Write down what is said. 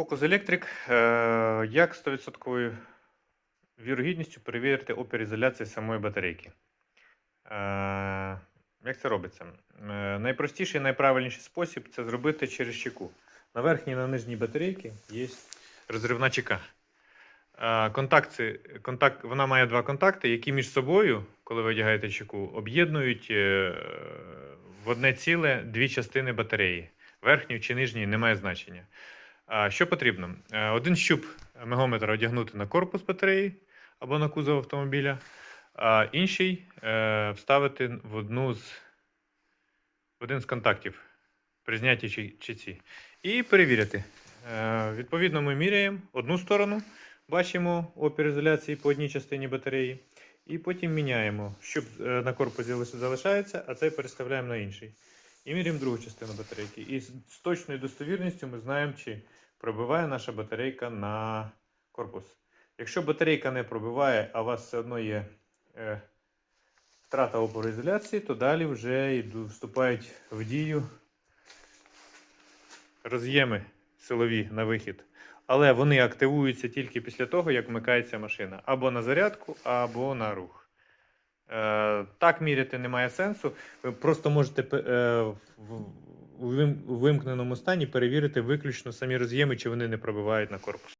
Focus Electric. Е, Як 100% вірогідністю перевірити опір ізоляції самої батарейки? Е, Як це робиться? Е, Найпростіший і найправильніший спосіб це зробити через чеку. На верхній і на нижній батарейці є розривна чека. Контакти, контакт, вона має два контакти, які між собою, коли ви одягаєте чеку, об'єднують в одне ціле дві частини батареї. Верхню чи нижню немає значення. Що потрібно? Е, Один щуп мегометра одягнути на корпус батареї або на кузов автомобіля, а інший е, вставити в одну з в один з контактів при знятті чеці. І перевірити. Е, Відповідно, ми міряємо одну сторону, бачимо опір ізоляції по одній частині батареї, і потім міняємо. Е, на корпусі залишається, а цей переставляємо на інший. І міряємо другу частину батарейки. І з точною достовірністю ми знаємо, чи пробиває наша батарейка на корпус. Якщо батарейка не пробиває, а у вас все одно є е, втрата опору ізоляції, то далі вже вступають в дію роз'єми силові на вихід. Але вони активуються тільки після того, як вмикається машина. Або на зарядку, або на рух. Е, так міряти немає сенсу. Ви просто можете е, в- вимкненому стані перевірити виключно самі роз'єми, чи вони не пробивають на корпус.